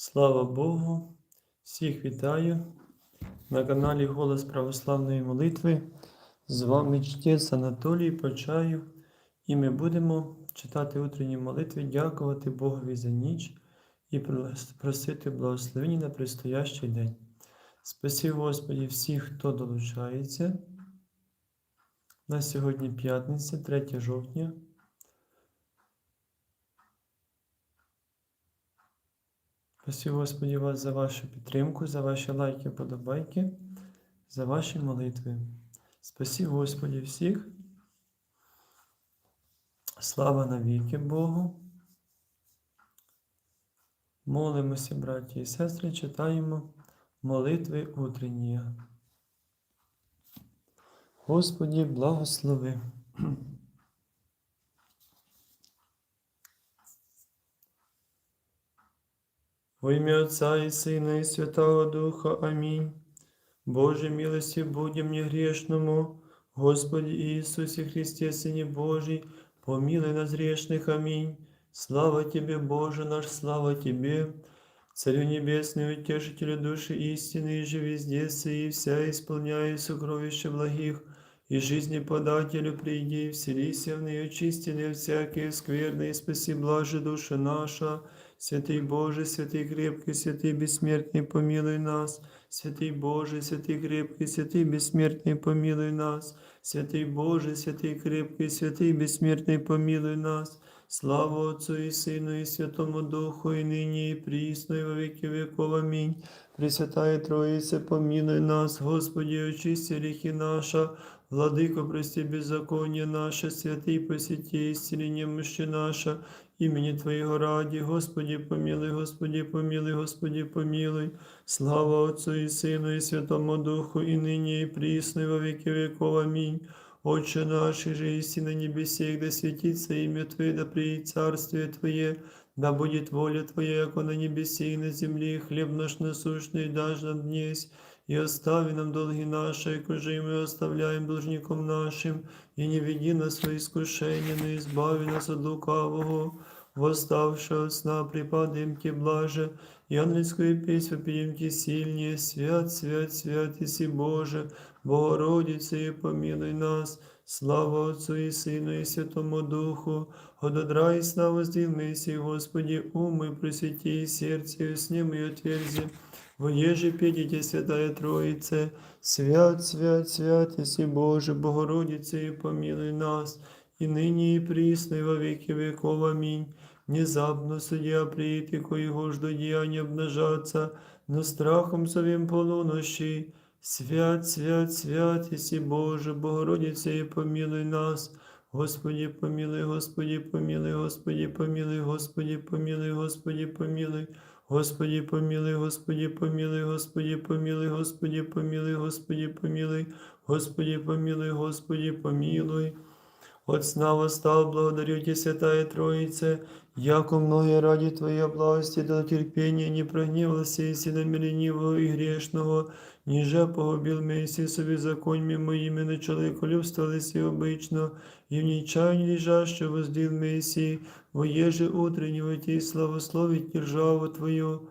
Слава Богу! Всіх вітаю на каналі Голос Православної Молитви. З вами чтець Анатолій Почаю, і ми будемо читати утренні молитви, дякувати Богові за ніч і просити благословення на предстоящий день. Спасибо Господі всіх, хто долучається. На сьогодні п'ятниця, 3 жовтня. Спасибо, Господі, вас за вашу підтримку, за ваші лайки, подобайки, за ваші молитви. Спасибо, Господі, всіх. Слава навіки Богу. Молимося, браті і сестри, читаємо молитви утренні. Господі, благослови. Во ім'я Отця і Сина, і Святого Духа. Амінь. Боже, милості будем мне грешному, Господи Иисусе Христе, Сыне Божий, помилуй нас грешных. Аминь. Слава Тебе, Боже наш, слава Тебе, Царю Небесный, Утешителю души истины, и же везде и вся исполняя сокровища благих, и жизни подателю приди, вселися в нее очистенные всякие скверные, спаси блаже душа наша, Святий Боже, святий крепкий, святий безсмертний, помилуй нас, святий Боже, святий крепкий, святий безсмертний, помилуй нас, святий Боже, святий крепкий, святий безсмертний, помилуй нас. Слава Отцу і Сину, і Святому Духу, і нині, і прісно, і во віки веков. Амінь. Пресвятая Троїце, помилуй нас, Господи, очисти гріхи наша, Владико, прости беззаконие наше, святий посети, исцеление мощи наша, імені Твоєго раді, Господі помилуй, Господі помилуй, Господі помилуй, слава Отцу і Сину, і Святому Духу, і нині, і прісно, і во віки веков. Амінь. Отче наш, же иси на небесе, да святится имя Твое, да приедет царствие Твое, да будет воля Твоя, как на небесе и на земле, хлеб наш насущный дашь нам днесь, и остави нам долги наши, як же и мы оставляем должником нашим, и не веди нас во искушение, но избави нас от лукавого, восставшего от сна припадаем Тебе блаже, и ангельскую песнь вопием Тебе сильнее, свят, свят, свят, Иси Боже, Богородице, и помилуй нас, слава Отцу и Сыну и Святому Духу, Ододра и слава здил Мессии, Господи, умы, просвети и сердце, и снем и отверзи, Воеже педите, Святая Троице, свят, свят, свят, Иси Боже, Богородице, и помилуй нас, и ныне и присно, и во веки веков. Аминь. Внезапно судья приит, коего жду деяния обнажаться, но страхом своим полунощи. Свят, свят, свят, Иси Боже, Богородице, и помилуй нас. Господи, помилуй, Господи, помилуй, Господи, помилуй, Господи, помилуй, Господи, помилуй. Господи, помилуй, Господи, помилуй, Господи, помилуй, Господи, помилуй, Господи, помилуй, Господи, помилуй, Господи, помилуй. От сна восстал, благодарю Тебе, Святая як яко многие ради Твоей благости до терпения не прогневался и сильно и грешного, ниже погубил Мессию собі законьми моїми на человеколюбство лиси обычно, и в нечаянии лежаще воздел Мессии, воеже утреннего Ти славословить державу Твою.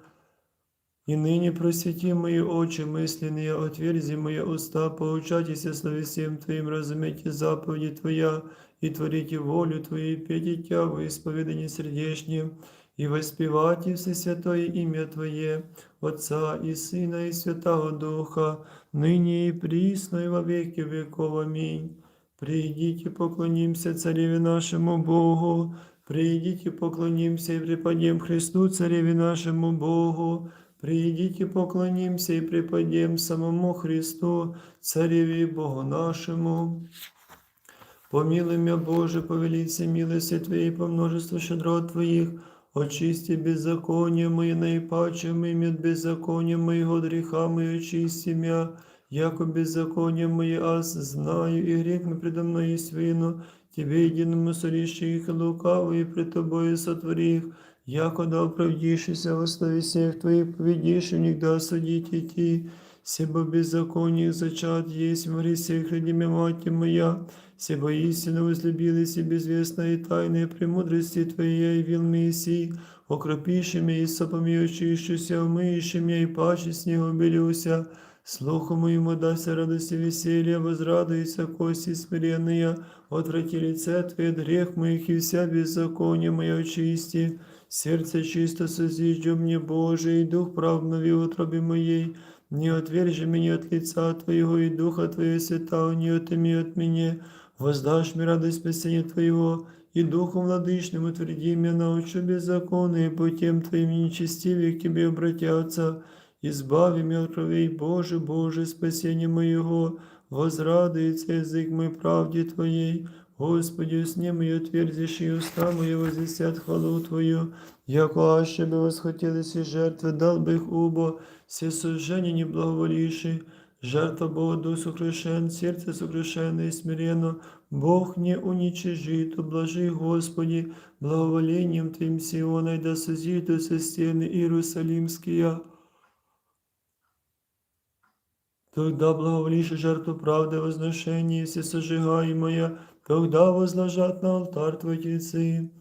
И ныне просвети мои очи мысленные, отверзи мои уста, поучайтесь слове всем Твоим, разумейте заповеди Твоя, и творите волю Твою, пейте Тя во исповедании сердечнем, и воспевайте все святое имя Твое, Отца и Сына и Святого Духа, ныне и присно и во веки веков. Аминь. Придите, поклонимся Цареве нашему Богу, придите, поклонимся и преподем Христу, Цареве нашему Богу, Придите, поклонимся и преподем самому Христу, Цареве Богу нашему. Помилуй Боже, повелися милости Твоей по множеству щедрот Твоих, очисти беззаконие мои наипаче моими от беззакония моего греха мои очисти мя, яко беззаконие мои аз знаю, и грех мой предо мной есть вину, Тебе единому сорище их лукавый, и пред Тобою сотвори их, яко да оправдишься во слове всех Твоих, поведишь в них да судить идти, Себо беззаконие зачат есть в гресе хранime мать моя, Себо истинно возлюбились и безвестные тайны премудрости Твоей явил Мессии, окропиши меня и сопами очищуся, умыиши меня и паче снегу белюся, Слуху моему дайся радость и веселье, возрадуйся кости смиренные, отврати лице Твое от грех моих и вся беззаконие мое очисти. Сердце чисто созиждю мне, Боже, и дух правдный в утробе моей. Не отвержи меня от лица Твоего, и духа Твоего святого не отыми от меня. Воздашь мне радость спасения Твоего, и духом владычным утверди меня, научу беззаконные путем Твоим нечестивые к Тебе обратятся. Избави меня от кровей, Боже, Боже, спасение моего, возрадуется язык мой правде Твоей. Господи, сне мою отверзишь, и уста мои возвестят хвалу Твою. Яко аще бы восхотелись и жертвы, дал бы их убо, все сожжения не благоволивши. Жертва Бога дух сокрушен, сердце сокрушенное и смиренно, Бог не уничижит, ублажи, Господи, благоволением Твоим Сиона, и да созидутся стены Иерусалимские. Тогда благоволишь жертву правды возношения, все сожигаемое, тогда возложат на алтарь Твой тельцы.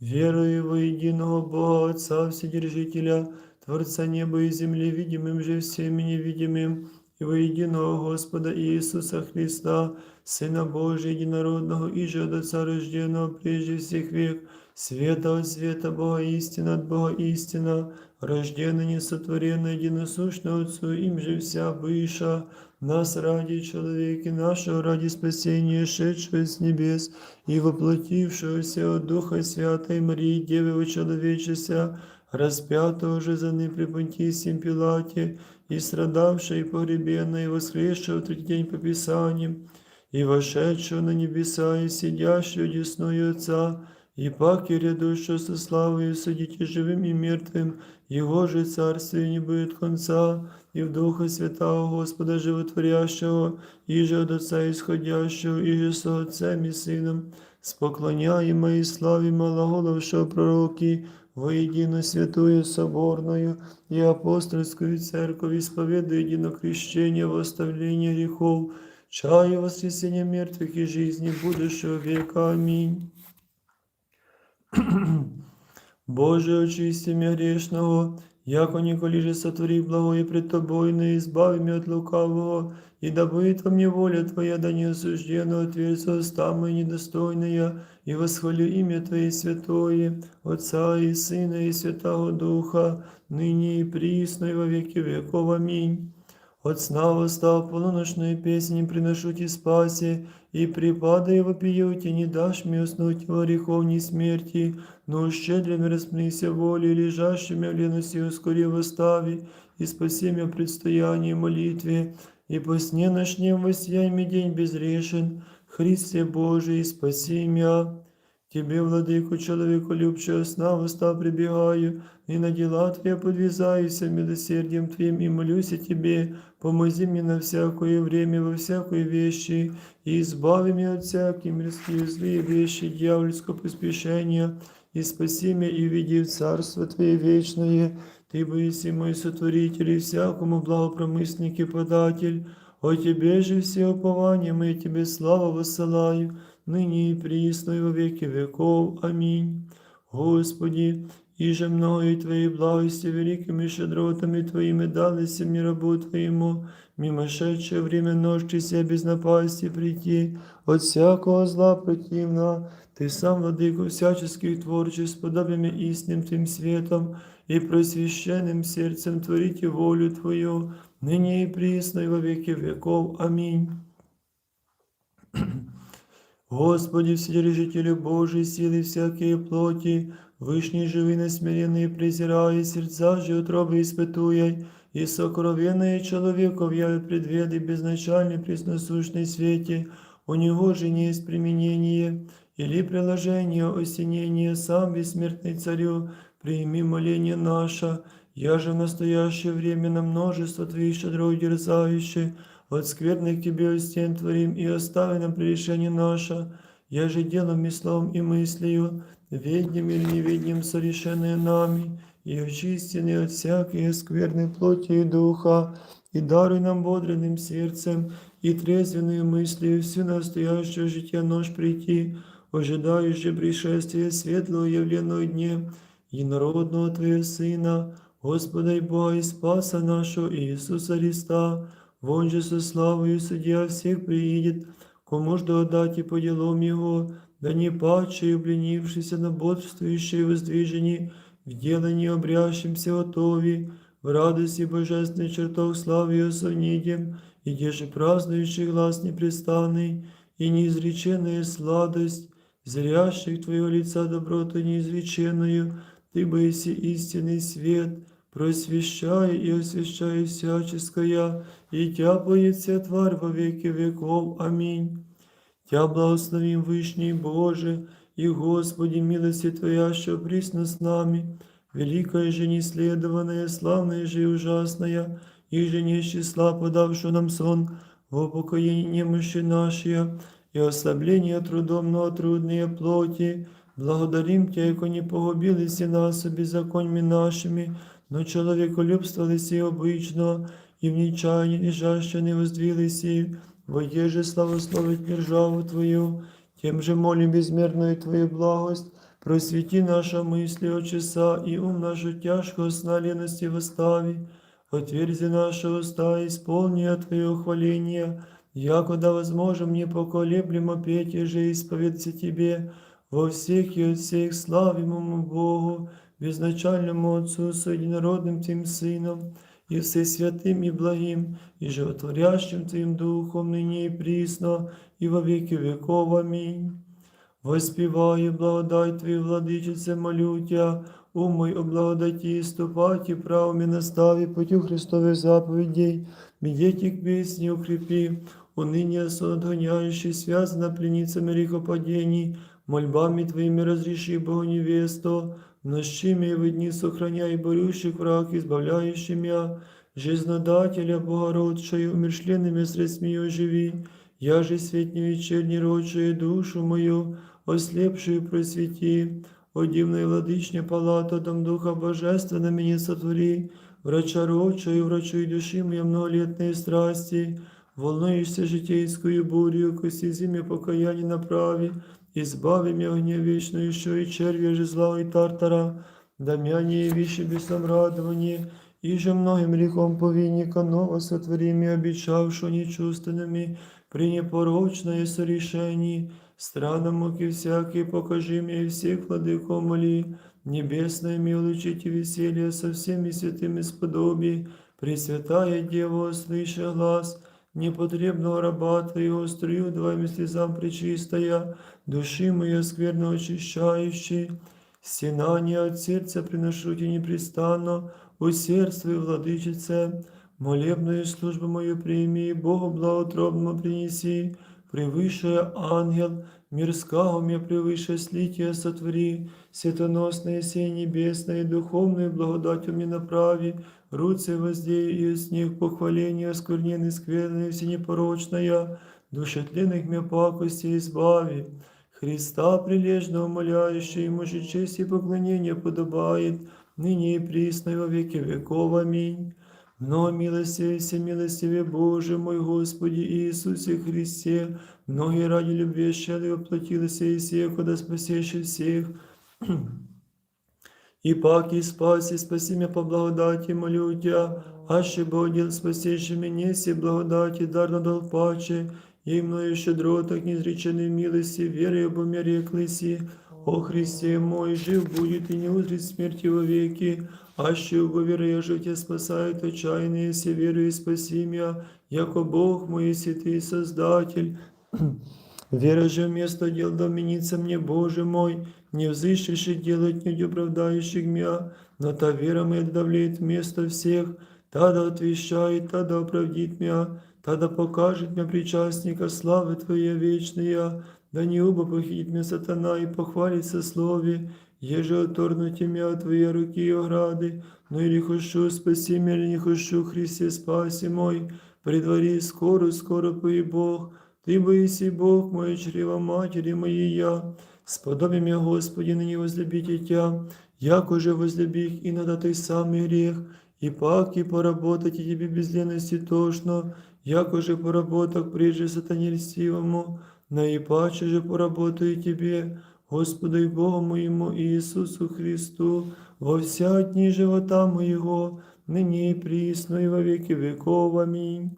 Верую во единого Бога, Отца Вседержителя, Творца неба и земли, видимым же всеми невидимым, и во единого Господа Иисуса Христа, Сына Божия Единородного, и же от Отца рожденного прежде всех век, света от света Бога истина от Бога истина, рожденный, несотворенный, единосущный Отцу, им же вся выша, нас ради человека нашего, ради спасения, шедшего с небес и воплотившегося от Духа Святой Марии, Девы человечеся, распятого же за ним при Понтисием Пилате, и страдавшего, и погребенного, и воскресшего в третий день по Писаниям, и вошедшего на небеса, и сидящего десную Отца, и паки рядущего со славою судите живым и мертвым, Его же царствие не будет конца, и в Духа Святого Господа Животворящего, и же от Отца исходящего, и же со Отцем и Сыном, с поклоняемо и славе малоголовшего пророки, воедино святую соборную и апостольскую церковь, исповедуя єдино крещение восставлення грехов, чаю воскресения мертвых и жизни будущего века. Аминь. Боже, очисти меня грешного, яко николи же сотвори благое пред Тобой, но избави меня от лукавого, и да будет во мне воля Твоя, да не осужденно отверзу уста мои недостойные, и восхвалю имя Твое святое, Отца и Сына и Святого Духа, ныне и присно и во веки веков. Аминь. От сна восстав полуночную песнь приношу Ти спаси, и припадая вопию Ти, не дашь мне уснуть во греховней смерти, но щедрым распнися волей, лежащими в лености ускори восстави, и спаси меня предстоянии молитве, и по сне ночнем воссияй мне день безрешен, Христе Божий, спаси меня. Тебе, владыку, человеку любчего сна, в уста прибегаю, и на дела Твои подвязаюсь милосердием Твоим, и молюсь о Тебе, помози мне на всякое время, во всякой вещи, и избави меня от всяких мирских злые вещи, дьявольского поспешения, и спаси меня и введи в Царство Твое вечное, Ты боиси мой сотворитель и всякому благопромысник и податель, о Тебе же все упования мы Тебе славу высылаю, ныне и присно и во веки веков. Аминь. Господи, и же мною Твоей благости великими щедротами Твоими дались мне рабу Твоему, мимо шедшее время ночи себе без напасти прийти, от всякого зла противна, Ты сам, владыку всяческих творчеств, подобиями истинным Твоим светом и просвященным сердцем творите волю Твою, ныне и присно и во веки веков. Аминь. Господи, Вседержителю Божий, силы всякие плоти, Вышний живый насмиренный презирая, сердца же утробы испытуя, и сокровенное человеков я предведы безначальный пресносущный свете, у него же не есть применение, или приложение осенения, сам бессмертный царю, прими моление наше, я же в настоящее время на множество Твоих щедрот дерзающих, от скверных Тебе стен Творим и остави нам прегрешение наше, я же делом и словом и мыслью, ведним или неведним совершенные нами, и очистены от всякой скверной плоти и духа, и даруй нам бодренным сердцем и трезвенную мыслью всю настоящее житие нож прийти, ожидающее пришествия светлого явленного дне, единородного Твоего Сына, Господа и Бога и Спаса нашего Иисуса Христа, вон же со славою судья всех приидет, кому ж отдать и по делам Его, да не паче и обленившийся на бодрствующее воздвижении, в делании обрящимся готови, в радости божественной чертог славы ее сонидем, и где же празднующий глаз непрестанный, и неизреченная сладость, зрящих Твоего лица доброту неизреченную, Ты боиси истинный свет, просвещай и освящай всяческое, и Тя боится тварь во веки веков. Аминь. Тя благословим Вышний Боже, и Господи, милости Твоя, що присно с нами, великая же неследованная, славная же и ужасная, и же не числа подавшую нам сон, в упокоении немощи нашей, и ослабление трудом, но трудные плоти, благодарим Тя, яко не погубились и нас беззаконьми нашими, но человеколюбствовались и обычно, и в нечаянии лежаще не воздвились, и воеже славословить державу Твою, тем же молим безмерную Твою благость, просвети наша мысли от часа и ум нашу тяжкого сна лености восстави, отверзи наши уста, исполни от Твоего хваления, якуда возможем непоколеблемо петь и же исповедься Тебе, во всех и от всех славимому Богу, безначальному Отцу, с единородным Тим Сыном, и всесвятым и благим, и животворящим Твоим Духом, ныне и присно, и во веки веков. Аминь. Воспіваю благодать Твою, владичице, молю Тя, умой о благодаті, ступаті правом і наставі путю Христових заповідей, медите к песне укрепи, уныние соотгоняющий, связано пленницами грехопадений, мольбами Твоими разреши, Богу невесту, нощими и в дни сохраняй борющих враг, избавляющий мя, жизнодателя Богородшою, умершленными средствами оживи, я же свет не вечерний рочую душу мою, ослепшую просвети, о дивной владычне палата, дом Духа Божественного меня сотвори, врача рочую, врачуй души моей многолетные страсти, волнуешься житейскую бурю, коси зиме покаяние направи, избави меня огня вечную, еще и червя же зла и тартара, да мяне и вещи бесом радование, и же многим грехом повинника ново сотвори мне, обещавшего нечувственными, при непорочное сорешении, странам муки всякие покажи мне всех владыко моли, небесное милучите веселье со всеми святыми сподоби, Пресвятая Дева, слыша глаз, непотребного раба Твоего, струю двоими слезам пречистая, души моя скверно очищающий, стенание от сердца приношу Тебе непрестанно, усердствуй, владычице, молебную службу мою прими, Богу благотробному принеси, превыше ангел, мирского мне превыше слития сотвори, светоносное сей небесное, духовную благодатью мне направи, руцы воздей и с них похваление оскверненной, скверной, всенепорочная, душетленных мне пакости избави. Христа прилежно умоляющий, ему же честь и поклонение подобает, ныне и присно и во веки веков. Аминь. Но милостивый, всемилостивый Боже мой Господи Иисусе Христе, многие ради любви щедрый воплотилась и всех, куда спасешь всех. И паки спаси, спаси меня по благодати, молю Тебя, аще Богдел, спасеши меня, все благодати, дар надал паче, и мною щедро, так неизреченной милости, верой обо мне реклися, о Христе мой, жив будет и не узрит смерти во веки, аще уговери я житие спасает отчаянные, все верую и спаси меня, яко Бог мой святый Создатель. Вера же вместо дел доменится мне, Боже мой, не взыщешь делать не оправдающих меня, но та вера моя давлеет вместо всех, тогда отвещает, тогда оправдит меня, тогда покажет мне причастника славы Твоей вечная, да не оба похитит меня сатана и похвалится слове, еже оторнуте меня от Твоей руки и ограды, но или хочу спаси меня, или не хочу, Христе, спаси мой, предвари скоро, скоро пой Бог, Ты боиси Бог мой, чрева матери моей я, сподоби меня, Господи, ныне возлюбите Тя, як уже возлюбих и надо той самый грех, и пак и поработать и тебе без лености тошно, яко же поработок прежде сатане льстивому, наипаче же поработаю тебе, Господу и Богу моему Иисусу Христу, во вся дни живота моего, ныне и присно во веки веков. Аминь.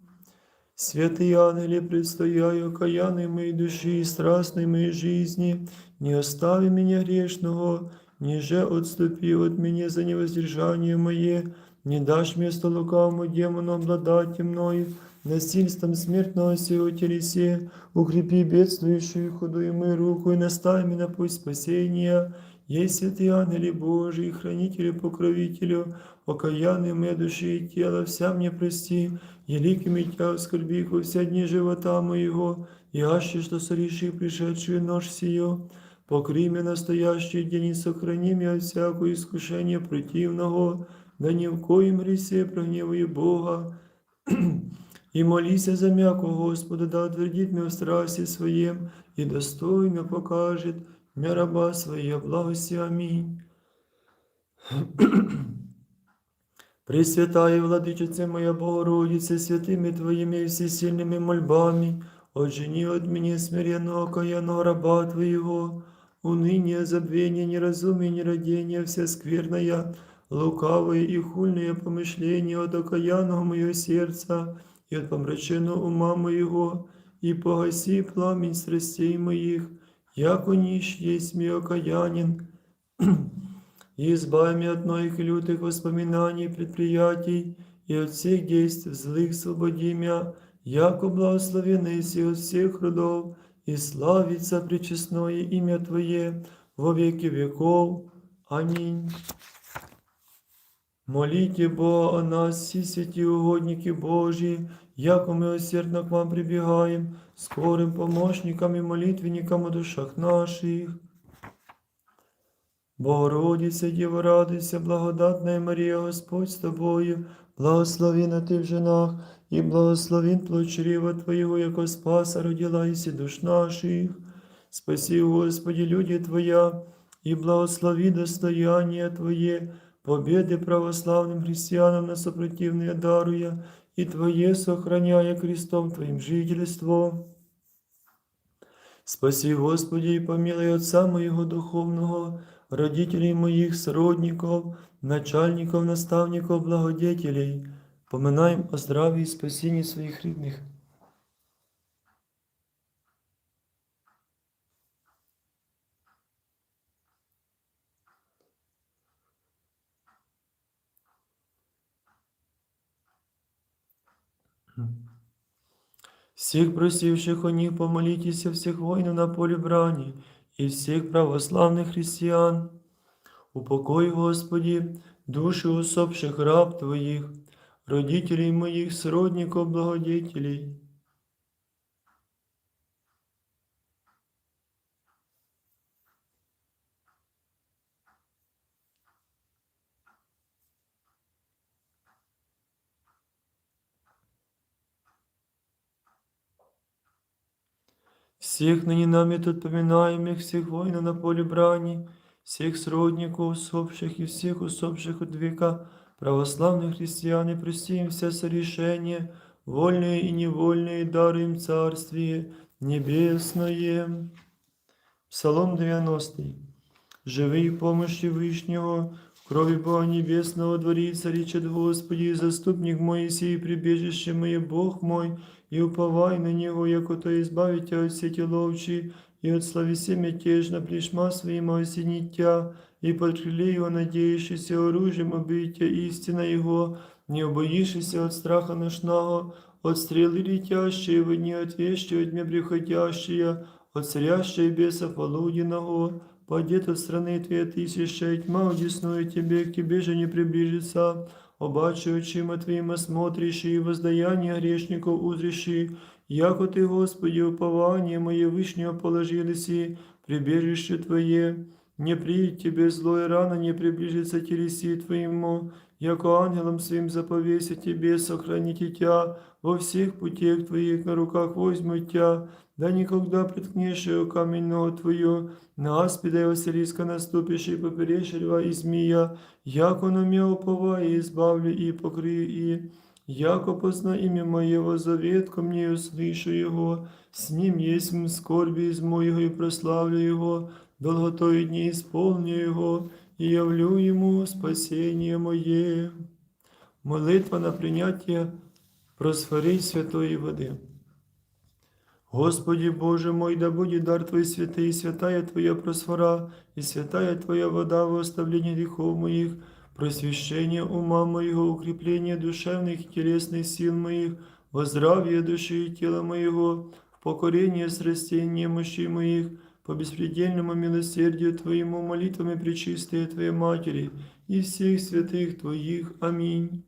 Святые ангели, предстояю окаянной моей души и страстной моей жизни, не остави меня грешного, ниже отступи от меня за невоздержание мое, не дашь место лукавому демону обладать мною, насильством смертного сего телесе, укрепи бедствующую худую мою руку и наставь меня на путь спасения. Есть святые ангели Божии, хранителю, покровителю, окаянные моей души и тела, вся мне прости, великими тя скорбиху вся дни живота моего, и аще, что сореши пришедшую нож сию, покри меня настоящий день и сохрани меня от всякого искушения противного, да ни в коем ресе прогневаю Бога, и молися за м'яко Господа, да утвердит меня в страсти своем, и достойно покажет мя раба своя благости. Аминь. Пресвятая Владычице моя Богородице, святыми Твоими и всесильными мольбами, отжени от меня смиренного окаянного раба Твоего, уныние, забвение, неразумие, нерадение, вся скверная, лукавое и хульное помышление от окаянного моего сердца и от помраченного ума моего, и погаси пламень страстей моих, яко нищ есть мой окаянин, и избави меня от моих лютых воспоминаний, предприятий и от всех действий злых свободи меня, яко благословенный си от всех родов, и славится пречестное имя Твое во веки веков. Аминь. Молите Бога о нас, всі святі угодники Божі, яко ми усердно к вам прибігаємо, скорим помощникам і молитвенникам у душах наших. Богородице, Діво, радуйся, благодатна Марія, Господь з тобою, благословена ти в женах, і благословен плод Твоєго, яко спаса родила душ наших. Спаси, Господи, люди Твоя, и благослови достояние Твое, победы православным христианам на сопротивные даруя, и Твое сохраняя крестом Твоим жительство. Спаси, Господи, и помилуй Отца моего духовного, родителей моих, сродников, начальников, наставников, благодетелей, поминаем о здравии и спасении своих родных. Всех просивших о них помолитесь, всех воинов на поле брани и всех православных христиан. Упокой, Господи, души усопших раб Твоих, родителей моих, сродников, благодетелей. Всех ныне нами тут поминаемых, всех воинов на поле брани, всех сродников усопших и всех усопших от века, православных христиан, и прости им все сорешения, вольные и невольные, дары им царствие небесное. Псалом 90. Живи в помощи Вышнего, в крови Бога Небесного дворится, речет Господи, заступник мой сей, прибежище мое, Бог мой, и уповай на Него, яко то избавить тебя от сети ловчи, и от словеси мятежно плешма своим осенить тя, и под крыле Его надеющийся оружием убития истина Его, не убоишься от страха ношного, от стрелы летящие, вы не от вещи от меня приходящие, от царящей беса полуденного, Пойдет от страны Твоей тысяча, и тьма удесную Тебе, к Тебе же не приближится, обаче очима Твоим осмотришь, и воздаяние грешников узришь, яко Ты, Господи, упование мое вышнего положились, и прибежище Твое, не приедет тебе зло и рано не приближится к телеси твоему, яко ангелом своим заповесит тебе сохраните тебя во всех путях твоих на руках возьмут тебя, да никогда приткнешь ее камень твою, на аспида и Василиска наступишь и поперешь льва и змея, яко на меня уповай и избавлю и покрию и, яко позна имя моего завет ко мне услышу его, с ним есть м скорби из моего прославлю его, долготой дни исполню его, и явлю ему спасение моє. Молитва на прийняття просфори святої води. Господи Боже мой, да будет дар Твой святый, святая Твоя просфора, и святая Твоя вода во оставлении грехов моих, просвящение ума моего, укрепление душевных и телесных сил моих, во здравие души и тела моего, в покорение срастения мощей моих, по беспредельному милосердию Твоему молитвами пречистые Твоей Матери и всех святых Твоих. Аминь.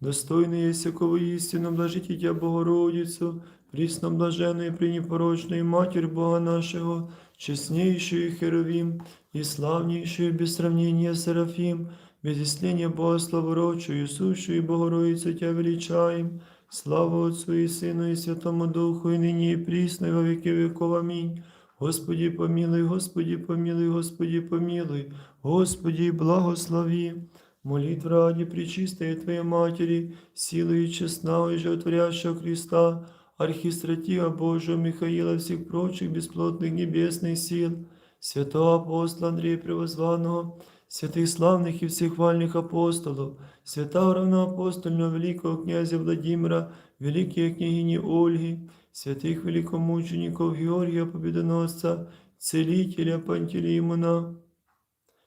Достойный есть всякого истину, блажите Тебя, Богородицу, присно блаженную и пренепорочную Матерь Бога нашего, честнейшую Херовим и славнейшую без сравнения Серафим, без исления Бога славородчую, сущую Богородицу Тебя величаем, слава Отцу и Сыну и Святому Духу, и ныне и присно, и во веки веков. Аминь. Господи помилуй, Господи помилуй, Господи помилуй, Господи благослови. Молитва ради Пречистой Твоей Матери, силы и честного и животворящего Христа, архистратига Божия Михаила, всех прочих бесплотных небесных сил, святого апостола Андрея Превозванного, святых славных и всех вальных апостолов, святого равноапостольного великого князя Владимира, великие княгини Ольги, святых великомучеников Георгия Победоносца, целителя Пантелеймона,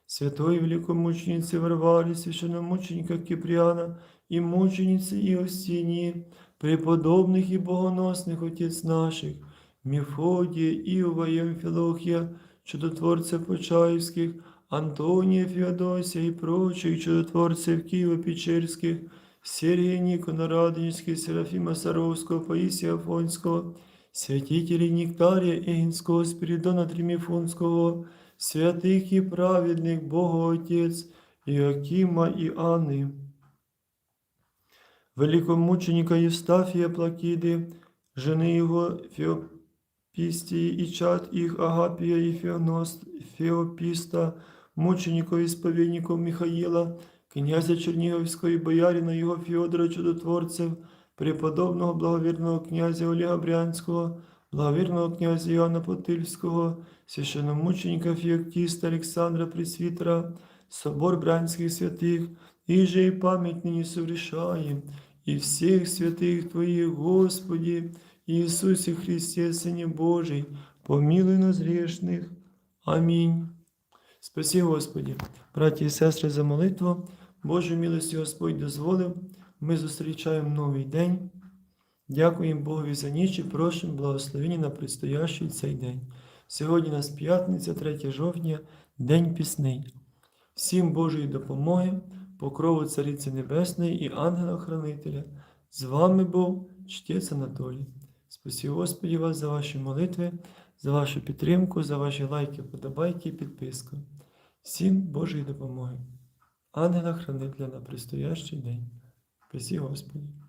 святой великомученицы Варвари, священномученика Киприана и мученицы Иостинии, преподобных и богоносных отец наших, Мефодия, Иова и Амфилохия, чудотворцев Почаевских, Антония, Феодосия и прочих чудотворцев Киево-Печерских, Сергия Никона Радонежских, Серафима Саровского, Паисия Афонского, святителей Нектария Эгинского, Спиридона Тримифунского, святых и праведных Бога Отец, Иакима и Анны, великомученика Євстафія Плакиди, жени його Феопістії і чад їх Агапія і Феоност, Феопіста, мучеников і сповідников Михаїла, князя Чернігівського боярина його Феодора Чудотворцев, преподобного благовірного князя Олега Брянського, благовірного князя Іоанна Потильського, священномученика Феоктіста Олександра Пресвітера, собор Брянських святих, и же и память ныне совершаем, и всех святых Твоих, Господи, Иисусе Христе, Сыне Божий, помилуй нас грешных. Амінь. Спаси, Господи, браті і сестри, за молитву. Божою милості Господь дозволив. Ми зустрічаємо новий день. Дякуємо Богові за ніч і просимо благословення на предстоящий цей день. Сьогодні у нас п'ятниця, 3 жовтня, День пісний. Всім Божої допомоги, покрову Цариці Небесної і ангела-хранителя. З вами був чтець Анатолій. Спасибо Господі вас за ваші молитви, за вашу підтримку, за ваші лайки, подобайки і підписку. Всім Божої допомоги. Ангела-хранителя на предстоящий день. Спасибо Господі.